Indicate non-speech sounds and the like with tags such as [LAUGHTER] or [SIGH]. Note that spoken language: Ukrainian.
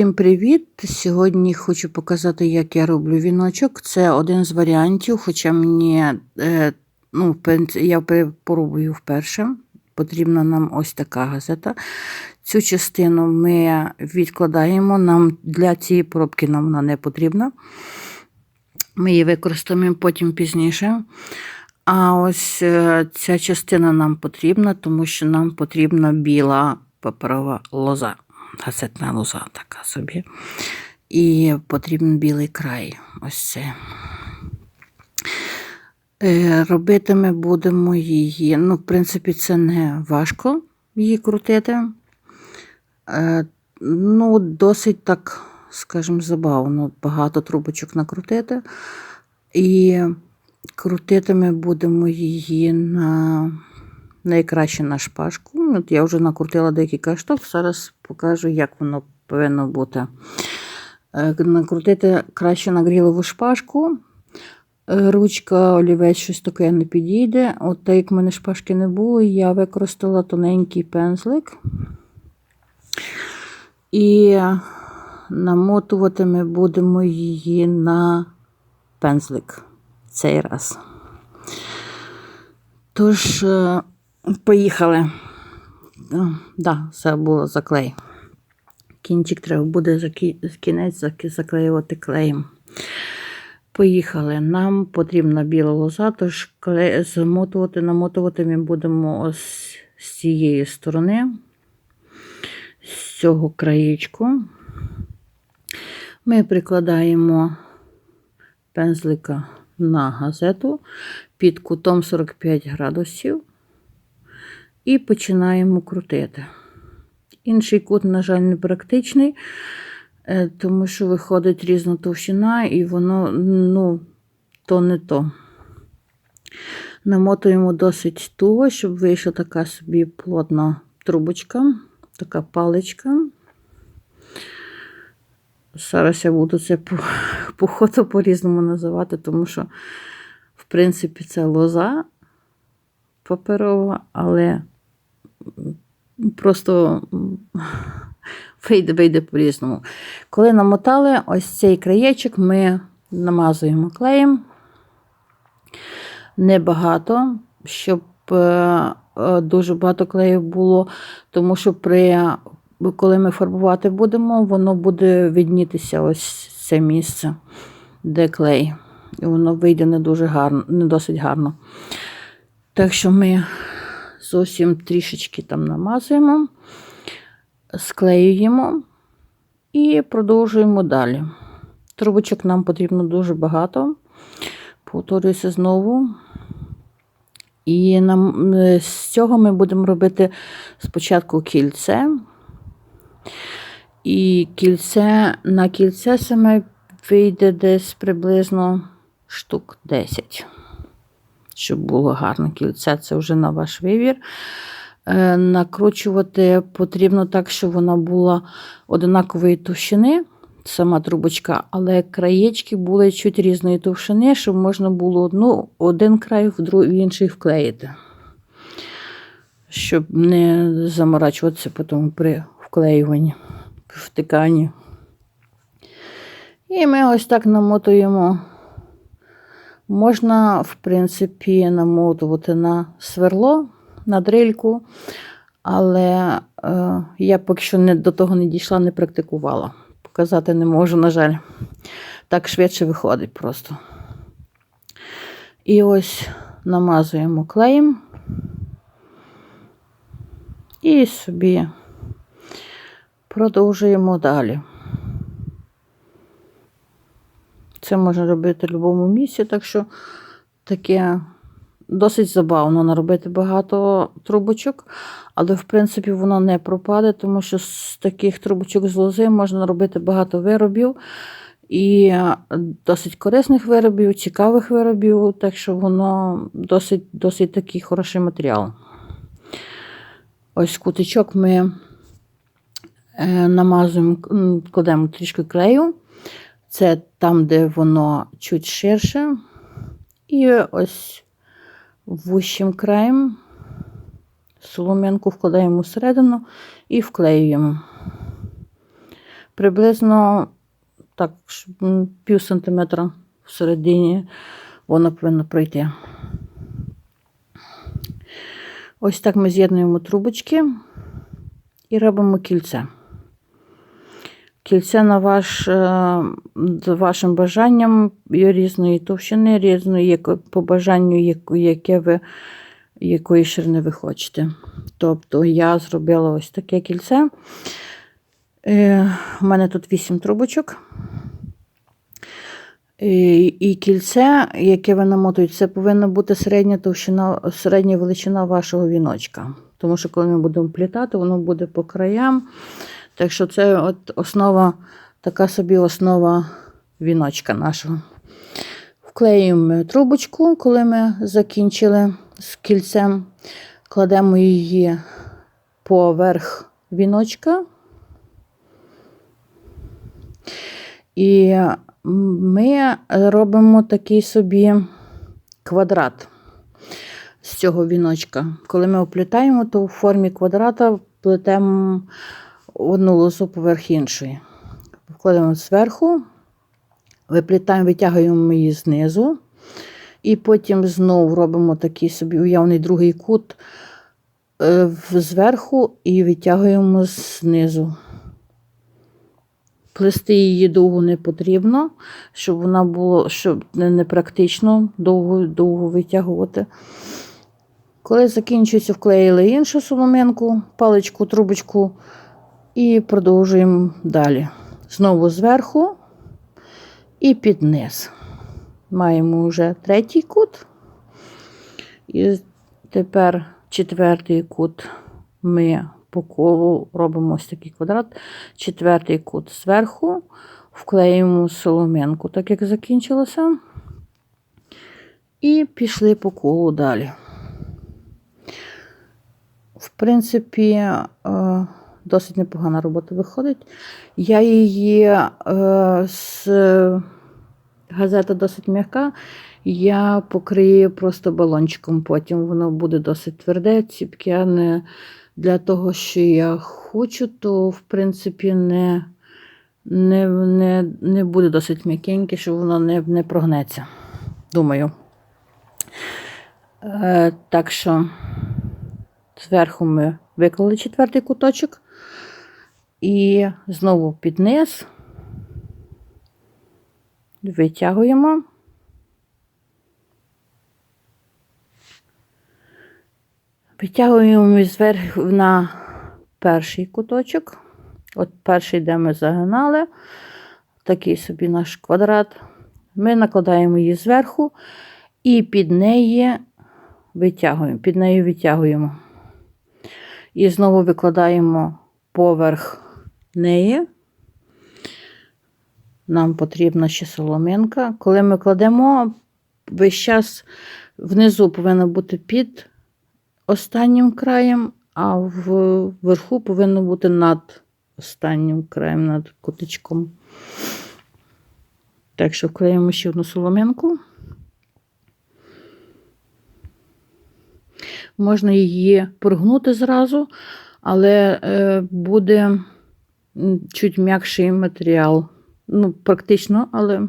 Всім привіт! Сьогодні хочу показати, як я роблю віночок. Це один з варіантів, хоча мені е, ну, я попробую вперше. Потрібна нам ось така газета. Цю частину ми відкладаємо. Нам для цієї поробки нам вона не потрібна. Ми її використаємо потім пізніше. А ось е, ця частина нам потрібна, тому що нам потрібна біла паперова лоза. Газетна лоза така собі. І потрібен білий край. Ось це. Е, Робити ми будемо її. Ну, в принципі, це не важко її крутити. Е, Ну, досить так, скажімо, забавно. Багато трубочок накрутити. І крутити ми будемо її на найкраще на шпажку. От я вже накрутила декілька штук, зараз покажу, як воно повинно бути. Е, Накрутити краще на грілову шпажку. Е, Ручка, олівець, щось таке не підійде. От так як в мене шпажки не було, я використала тоненький пензлик. І намотувати ми будемо її на пензлик цей раз. Тож, е, поїхали. Так, да, це було заклей. Кінчик треба буде кінець заклеювати клеєм. Поїхали. Нам потрібна біла лоза, тож кле- замотувати, намотувати ми будемо ось з цієї сторони, з цього краєчку. Ми прикладаємо пензлика на газету під кутом 45 градусів і починаємо крутити. Інший кут, на жаль, не практичний, е, тому що виходить різна товщина, і воно ну, то не то. Намотуємо досить туго, щоб вийшла така собі плотна трубочка, така паличка. Зараз я буду це по, [LAUGHS] по ходу по-різному називати, тому що, в принципі, це лоза паперова, але просто вийде, вийде по-різному. Коли намотали ось цей краєчок, ми намазуємо клеєм небагато, щоб е, е, дуже багато клею було, тому що при, коли ми фарбувати будемо, воно буде віднітися ось це місце, де клей. І воно вийде не дуже гарно, не досить гарно. Так що ми зовсім трішечки там намазуємо, склеюємо і продовжуємо далі. Трубочок нам потрібно дуже багато. Повторююся знову. І нам, е, з цього ми будемо робити спочатку кільце. І кільце на кільце саме вийде десь приблизно штук 10. Щоб було гарне кільце, це вже на ваш вибір. Е, Накручувати потрібно так, щоб вона була одинакової товщини, сама трубочка, але краєчки були чуть різної товщини, щоб можна було одну, один край в, друг, в інший вклеїти. Щоб не заморачуватися потім при вклеюванні, втиканні. І ми ось так намотуємо. Можна, в принципі, намотувати на сверло, на дрильку, але е, я поки що не, до того не дійшла, не практикувала. Показати не можу, на жаль. Так швидше виходить просто. І ось намазуємо клеєм. І собі продовжуємо далі. Це можна робити в будь-якому місці, так що таке досить забавно наробити багато трубочок, але, в принципі, воно не пропаде, тому що з таких трубочок з лози можна робити багато виробів і досить корисних виробів, цікавих виробів, так що воно досить, досить такий хороший матеріал. Ось кутичок ми е, намазуємо, кладемо трішки клею. Це там, де воно чуть ширше. І ось вущим краєм солом'янку вкладаємо всередину і вклеюємо. приблизно так, пів сантиметра всередині воно повинно пройти. Ось так ми з'єднуємо трубочки і робимо кільце. Кільце на ваш, е, вашим бажанням різної товщини, різної по бажанню, яке ви, якої ширини ви хочете. Тобто я зробила ось таке кільце. Е, У мене тут 8 трубочок. І, і кільце, яке ви намотуєте, це повинна бути середня товщина, середня величина вашого віночка. Тому що коли ми будемо плітати, воно буде по краям. Так що це от основа, така собі основа віночка нашого. Вклеюємо трубочку, коли ми закінчили з кільцем, кладемо її поверх віночка. І ми робимо такий собі квадрат з цього віночка. Коли ми оплітаємо, то в формі квадрата плетемо одну лозу поверх іншої. Вкладемо зверху, виплітаємо, витягуємо її знизу. І потім знову робимо такий собі уявний другий кут е, зверху і витягуємо знизу. Плести її довго не потрібно, щоб вона була, щоб не практично довго, довго витягувати. Коли закінчується, вклеїли іншу соломинку, паличку, трубочку і продовжуємо далі. Знову зверху і під низ. Маємо вже третій кут. І тепер четвертий кут ми по колу робимо ось такий квадрат. Четвертий кут зверху, вклеїмо соломинку, так як закінчилося. І пішли по колу далі. В принципі, е, досить непогана робота виходить. Я її е, з газета досить м'яка. Я покрию просто балончиком, потім воно буде досить тверде, ціпке. Для того, що я хочу, то в принципі не, не, не, не буде досить м'якеньке, що воно не, не прогнеться. Думаю. Е, так що зверху ми виклали четвертий куточок. І знову під низ витягуємо. Витягуємо зверху на перший куточок. От перший, де ми загинали, такий собі наш квадрат. Ми накладаємо її зверху і під неї витягуємо, під нею витягуємо. І знову викладаємо поверх неї. Нам потрібна ще соломинка. Коли ми кладемо, весь час внизу повинно бути під останнім краєм, а вверху повинно бути над останнім краєм, над кутичком. Так що вклеїмо ще одну соломинку. Можна її прогнути зразу, але е, буде чуть м'якший матеріал. Ну, практично, але